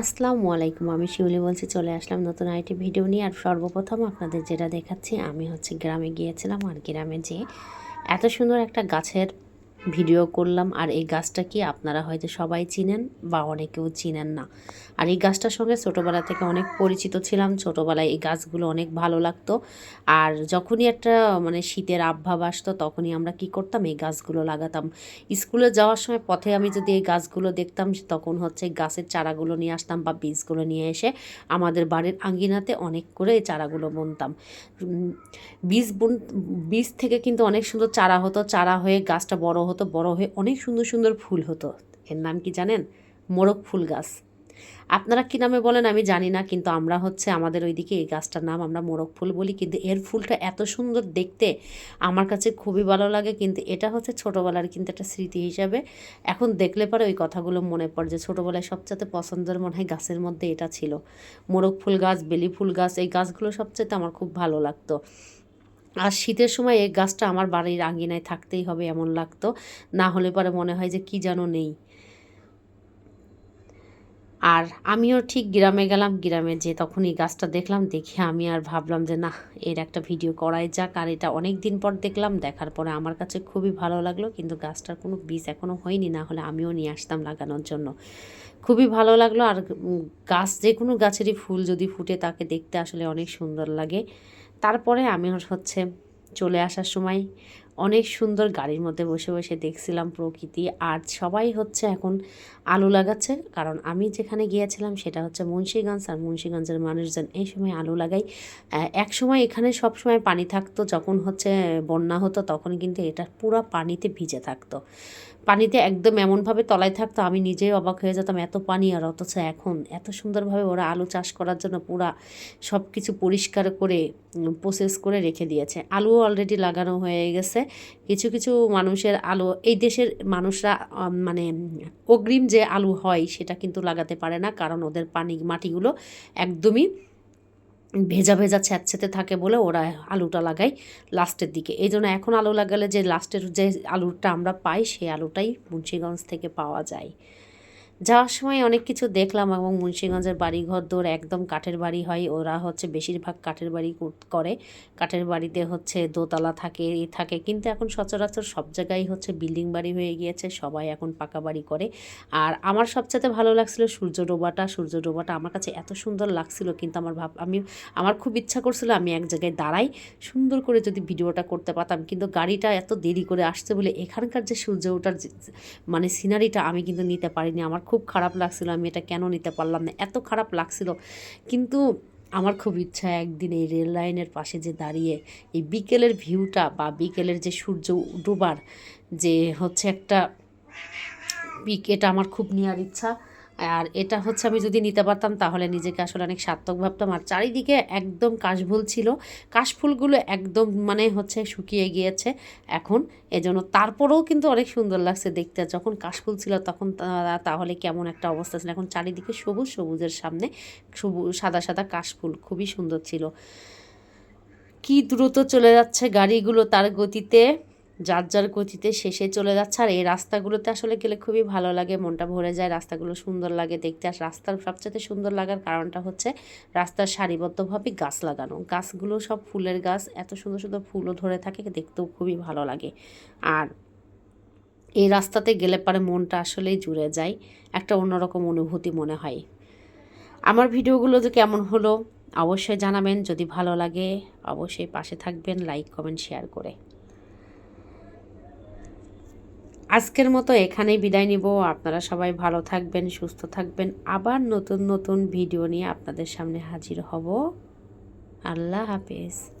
আসসালামু আলাইকুম, আমি শিউলি বলছি, চলে আসলাম নতুন আইটি ভিডিও নিয়ে। আর সর্বপ্রথম আপনাদের যেটা দেখাচ্ছি, আমি হচ্ছে গ্রামে গিয়েছিলাম, আর গ্রামে যে এত সুন্দর একটা গাছের ভিডিও করলাম। আর এই গাছটা কি আপনারা হয়তো সবাই চিনেন বা অনেকেও চিনেন না। আর এই গাছটার সঙ্গে ছোটোবেলা থেকে অনেক পরিচিত ছিলাম। ছোটোবেলায় এই গাছগুলো অনেক ভালো লাগতো। আর যখনই একটা মানে শীতের আবহাওয়া আসতো, তখনই আমরা কি করতাম? এই গাছগুলো লাগাতাম। স্কুলে যাওয়ার সময় পথে আমি যদি এই গাছগুলো দেখতাম, তখন হচ্ছে গাছের চারাগুলো নিয়ে আসতাম বা বীজগুলো নিয়ে এসে আমাদের বাড়ির আঙ্গিনাতে অনেক করে এই চারাগুলো বুনতাম। বীজ বুন, বীজ থেকে কিন্তু অনেক সুন্দর চারা হতো। চারা হয়ে গাছটা বড় হতো, বড় হয়ে অনেক সুন্দর সুন্দর ফুল হতো। এর নাম কি জানেন? মোরগ ফুল গাছ। আপনারা কী নামে বলেন আমি জানি না, কিন্তু আমরা হচ্ছে আমাদের ওইদিকে এই গাছটার নাম আমরা মোরগ ফুল বলি, কিন্তু এর ফুলটা এত সুন্দর দেখতে আমার কাছে খুবই ভালো লাগে, কিন্তু এটা হচ্ছে ছোটোবেলার কিন্তু একটা স্মৃতি হিসাবে। এখন দেখলে পরে ওই কথাগুলো মনে পড়ে যে ছোটোবেলায় সবচেয়ে পছন্দের মনে হয় গাছের মধ্যে এটা ছিল। মোরগ ফুল গাছ, বেলি ফুল গাছ, এই গাছগুলো সবচেয়ে আমার খুব ভালো লাগতো। আর শীতের সময় এই গাছটা আমার বাড়ির আঙ্গিনায় থাকতেই হবে এমন লাগতো, না হলে পরে মনে হয় যে কি যেন নেই। আর আমিও ঠিক গ্রামে গেলাম, গ্রামে যে তখন এই গাছটা দেখলাম, দেখে আমি আর ভাবলাম যে না, এর একটা ভিডিও করাই যাক। আর এটা অনেক দিন পর দেখলাম, দেখার পরে আমার কাছে খুবই ভালো লাগল, কিন্তু গাছটার কোনো বীজ এখনও হয়নি, না হলে আমিও নিয়ে আসতাম লাগানোর জন্য। খুবই ভালো লাগল, আর গাছ, যে কোনো গাছেরই ফুল যদি ফুটে তাকে দেখতে আসলে অনেক সুন্দর লাগে। তারপরে আমি হচ্ছে চলে আসার সময় অনেক সুন্দর গাড়ির মধ্যে বসে বসে দেখছিলাম প্রকৃতি। আর সবাই হচ্ছে এখন আলু লাগাচ্ছে। কারণ আমি যেখানে গিয়েছিলাম সেটা হচ্ছে মুন্সীগঞ্জ আর মুন্সীগঞ্জের মানুষজন এই সময় আলু লাগাই। এক সময় এখানে সব সময় পানি থাকতো, যখন হচ্ছে বন্যা হতো তখন কিন্তু এটা পুরো পানিতে ভিজে থাকতো। পানিতে একদম এমনভাবে তলায় থাকতো, আমি নিজেই অবাক হয়ে যেতাম, এত পানি আর অথচ এখন এত সুন্দরভাবে ওরা আলু চাষ করার জন্য পুরা সব কিছু পরিষ্কার করে প্রসেস করে রেখে দিয়েছে। আলুও অলরেডি লাগানো হয়ে গেছে। কিছু কিছু মানুষের আলু, এই দেশের মানুষরা মানে অগ্রিম যে আলু হয় সেটা কিন্তু লাগাতে পারে না, কারণ ওদের পানি মাটিগুলো একদমই ভেজা ভেজা ছ্যাঁতছ্যাঁতে থাকে বলে ওরা আলুটা লাগায় লাস্টের দিকে। এই জন্য এখন আলু লাগালে যে লাস্টের যে আলুটা আমরা পাই, সেই আলুটাই মুন্সিগঞ্জ থেকে পাওয়া যায়। যাওয়ার সময় অনেক কিছু দেখলাম এবং মুন্সিগঞ্জের বাড়িঘর দৌড় একদম কাঠের বাড়ি হয়। ওরা হচ্ছে বেশিরভাগ কাঠের বাড়ি কর- করে। কাঠের বাড়িতে হচ্ছে দোতলা থাকে, এ থাকে। কিন্তু এখন সচরাচর সব জায়গায় হচ্ছে বিল্ডিং বাড়ি হয়ে গিয়েছে, সবাই এখন পাকা বাড়ি করে। আর আমার সবচেয়ে ভালো লাগছিল সূর্য ডোবাটা। সূর্য ডোবাটা আমার কাছে এত সুন্দর লাগছিল কিন্তু আমার ভাব, আমি, আমার খুব ইচ্ছা করছিল আমি এক জায়গায় দাঁড়াই, সুন্দর করে যদি ভিডিওটা করতে পারতাম। কিন্তু গাড়িটা এত দেরি করে আসছে বলে এখানকার যে সূর্য ওঠার মানে সিনারিটা আমি কিন্তু নিতে পারিনি। আমার খুব খারাপ লাগছিল, আমি এটা কেন নিতে পারলাম না? এত খারাপ লাগছিল। কিন্তু আমার খুব ইচ্ছা একদিন এই রেল লাইনের পাশে যে দাঁড়িয়ে এই বিকেলের ভিউটা বা বিকেলের যে সূর্য ডোবার যে হচ্ছে একটা পিক, এটা আমার খুব নেওয়ার ইচ্ছা। আর এটা হচ্ছে আমি যদি নিতে পারতাম, তাহলে নিজেকে আসলে অনেক সার্থক ভাবতাম। আর চারিদিকে একদম কাশফুল ছিল। কাশফুলগুলো একদম মানে হচ্ছে শুকিয়ে গিয়েছে এখন। এজন্য তারপরেও কিন্তু অনেক সুন্দর লাগছে দেখতে। যখন কাশফুল ছিল তখন তাহলে কেমন একটা অবস্থা ছিল। এখন চারিদিকে সবুজ, সবুজের সামনে সবুজ সাদা সাদা কাশফুল। খুবই সুন্দর ছিল। কি দ্রুত চলে যাচ্ছে গাড়িগুলো তার গতিতে। যার যার গতিতে শেষে চলে যাচ্ছে। আর এই রাস্তাগুলোতে আসলে গেলে খুবই ভালো লাগে, মনটা ভরে যায়, রাস্তাগুলো সুন্দর লাগে দেখতে। আর রাস্তার সবচেয়ে সুন্দর লাগার কারণটা হচ্ছে রাস্তার সারিবদ্ধভাবে গাছ লাগানো। গাছগুলো সব ফুলের গাছ, এত সুন্দর সুন্দর ফুলও ধরে থাকে, দেখতেও খুবই ভালো লাগে। আর এই রাস্তাতে গেলে পরে মনটা আসলেই জুড়ে যায়, একটা অন্যরকম অনুভূতি মনে হয়। আমার ভিডিওগুলো যে কেমন হলো, অবশ্যই জানাবেন। যদি ভালো লাগে, অবশ্যই পাশে থাকবেন, লাইক, কমেন্ট, শেয়ার করে। আজকের মতো এখানেই বিদায় নিব। আপনারা সবাই ভালো থাকবেন, সুস্থ থাকবেন। আবার নতুন নতুন ভিডিও নিয়ে আপনাদের সামনে হাজির হব। আল্লাহ হাফেজ।